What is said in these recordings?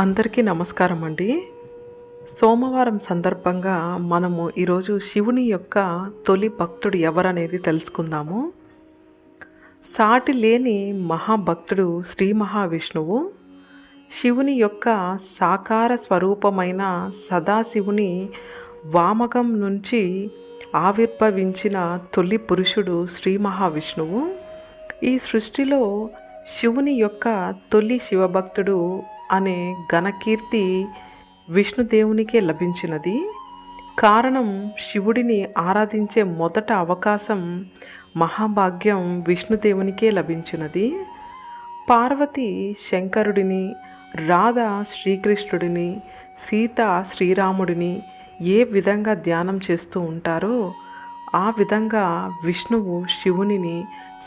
అందరికీ నమస్కారం అండి. సోమవారం సందర్భంగా మనము ఈరోజు శివుని యొక్క తొలి భక్తుడు ఎవరనేది తెలుసుకుందాము. సాటి లేని మహాభక్తుడు శ్రీ మహావిష్ణువు శివుని యొక్క సాకార స్వరూపమైన సదాశివుని వామకం నుంచి ఆవిర్భవించిన తొలి పురుషుడు శ్రీ మహావిష్ణువు. ఈ సృష్టిలో శివుని యొక్క తొలి శివభక్తుడు అనే ఘనకీర్తి విష్ణుదేవునికే లభించినది. కారణం శివుడిని ఆరాధించే మొదట అవకాశం మహాభాగ్యం విష్ణుదేవునికే లభించినది. పార్వతి శంకరుడిని రాధ శ్రీకృష్ణుడిని సీత శ్రీరాముడిని ఏ విధంగా ధ్యానం చేస్తూ ఉంటారో ఆ విధంగా విష్ణువు శివునిని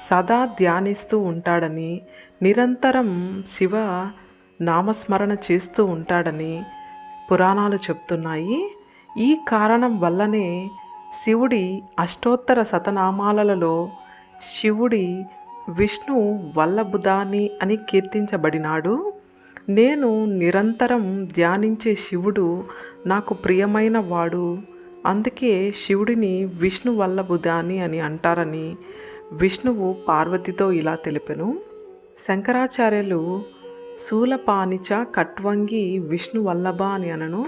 సదా ధ్యానిస్తూ ఉంటాడని నిరంతరం శివ నామస్మరణ చేస్తూ ఉంటాడని పురాణాలు చెప్తున్నాయి. ఈ కారణం వల్లనే శివుడి అష్టోత్తర శతనామాలలో శివుడి విష్ణు వల్లభుదాని అని కీర్తించబడినాడు. నేను నిరంతరం ధ్యానించే శివుడు నాకు ప్రియమైన వాడు. అందుకే శివుడిని విష్ణు వల్లభుదాని అని అంటారని విష్ణువు పార్వతితో ఇలా తెలిపెను. శంకరాచార్యులు శూలపానిచ కట్వంగి విష్ణు వల్లభ అని అనను.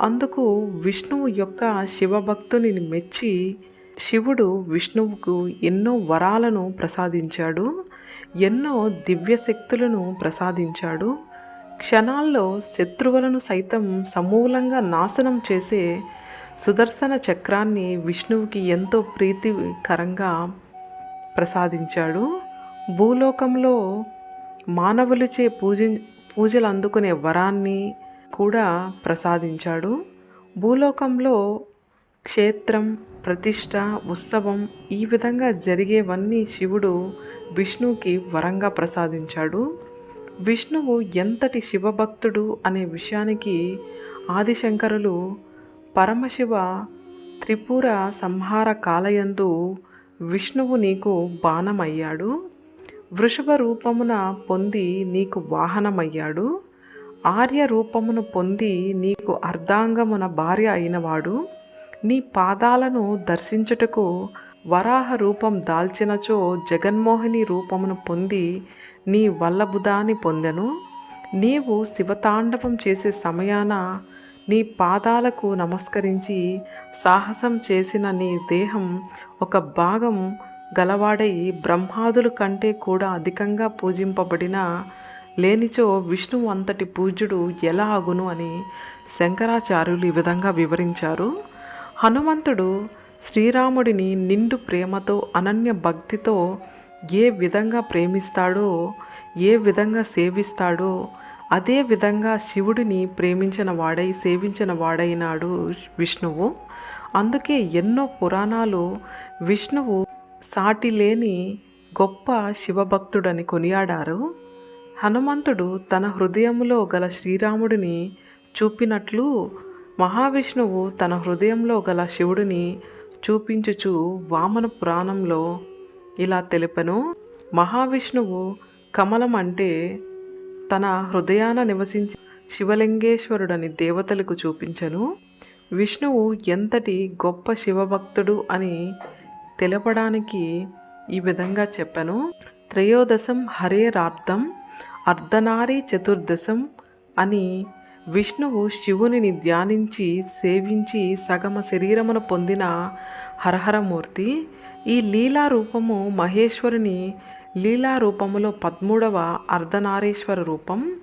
అందుకు విష్ణువు యొక్క శివభక్తుని మెచ్చి శివుడు విష్ణువుకు ఎన్నో వరాలను ప్రసాదించాడు ఎన్నో దివ్య శక్తులను ప్రసాదించాడు. క్షణాల్లో శత్రువులను సైతం సమూలంగా నాశనం చేసే సుదర్శన చక్రాన్ని విష్ణువుకి ఎంతో ప్రీతికరంగా ప్రసాదించాడు. భూలోకంలో మానవులచే పూజ పూజలు అందుకునే వరాన్ని కూడా ప్రసాదించాడు. భూలోకంలో క్షేత్రం ప్రతిష్ట ఉత్సవం ఈ విధంగా జరిగేవన్నీ శివుడు విష్ణువుకి వరంగా ప్రసాదించాడు. విష్ణువు ఎంతటి శివభక్తుడు అనే విషయానికి ఆదిశంకరులు పరమశివ త్రిపుర సంహార కాలయందు విష్ణువు నీకు బాణమయ్యాడు. వృషభ రూపమున పొంది నీకు వాహనమయ్యాడు. ఆర్య రూపమును పొంది నీకు అర్ధాంగమున భార్య అయినవాడు. నీ పాదాలను దర్శించుటకు వరాహ రూపం దాల్చినచో జగన్మోహిని రూపమును పొంది నీ వల్లబుదాని పొందెను. నీవు శివతాండవం చేసే సమయాన నీ పాదాలకు నమస్కరించి సాహసం చేసిన నీ దేహం ఒక భాగం గలవాడై బ్రహ్మాదుల కంటే కూడా అధికంగా పూజింపబడిన లేనిచో విష్ణువు అంతటి పూజ్యుడు ఎలా అగును అని శంకరాచార్యులు ఈ విధంగా వివరించారు. హనుమంతుడు శ్రీరాముడిని నిండు ప్రేమతో అనన్య భక్తితో ఏ విధంగా ప్రేమిస్తాడో ఏ విధంగా సేవిస్తాడో అదే విధంగా శివుడిని ప్రేమించిన వాడై సేవించిన వాడైనాడు విష్ణువు. అందుకే ఎన్నో పురాణాలు విష్ణువు సాటి లేని గొప్ప శివభక్తుడని కొనియాడారు. హనుమంతుడు తన హృదయంలో గల శ్రీరాముడిని చూపినట్లు మహావిష్ణువు తన హృదయంలో గల శివుడిని చూపించుచు వామన పురాణంలో ఇలా తెలిపెను మహావిష్ణువు కమలం అంటే తన హృదయాన నివసించి శివలింగేశ్వరుడని దేవతలకు చూపించను. విష్ణువు ఎంతటి గొప్ప శివభక్తుడు అని తెలపడానికి ఈ విధంగా చెప్పాను. త్రయోదశం హరేరార్థం అర్ధనారీ చతుర్దశం అని విష్ణువు శివునిని ధ్యానించి సేవించి సగమ శరీరమును పొందిన హరహరమూర్తి. ఈ లీలా రూపము మహేశ్వరుని లీలా రూపములో పదమూడవ అర్ధనారీశ్వర రూపం.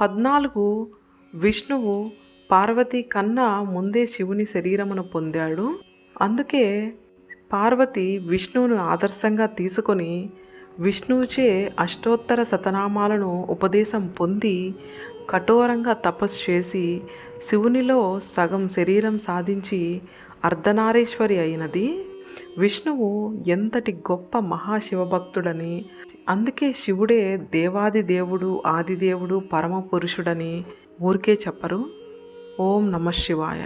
పద్నాలుగు విష్ణువు పార్వతి కన్నా ముందే శివుని శరీరమును పొందాడు. అందుకే పార్వతి విష్ణువును ఆదర్శంగా తీసుకొని విష్ణువుచే అష్టోత్తర శతనామాలను ఉపదేశం పొంది కఠోరంగా తపస్సు చేసి శివునిలో సగం శరీరం సాధించి అర్ధనారీశ్వరి అయినది. విష్ణువు ఎంతటి గొప్ప మహాశివభక్తుడని అందుకే శివుడే దేవాది దేవుడు ఆదిదేవుడు పరమ పురుషుడని ఊరికే చెప్పరు. ఓం నమ శివాయ.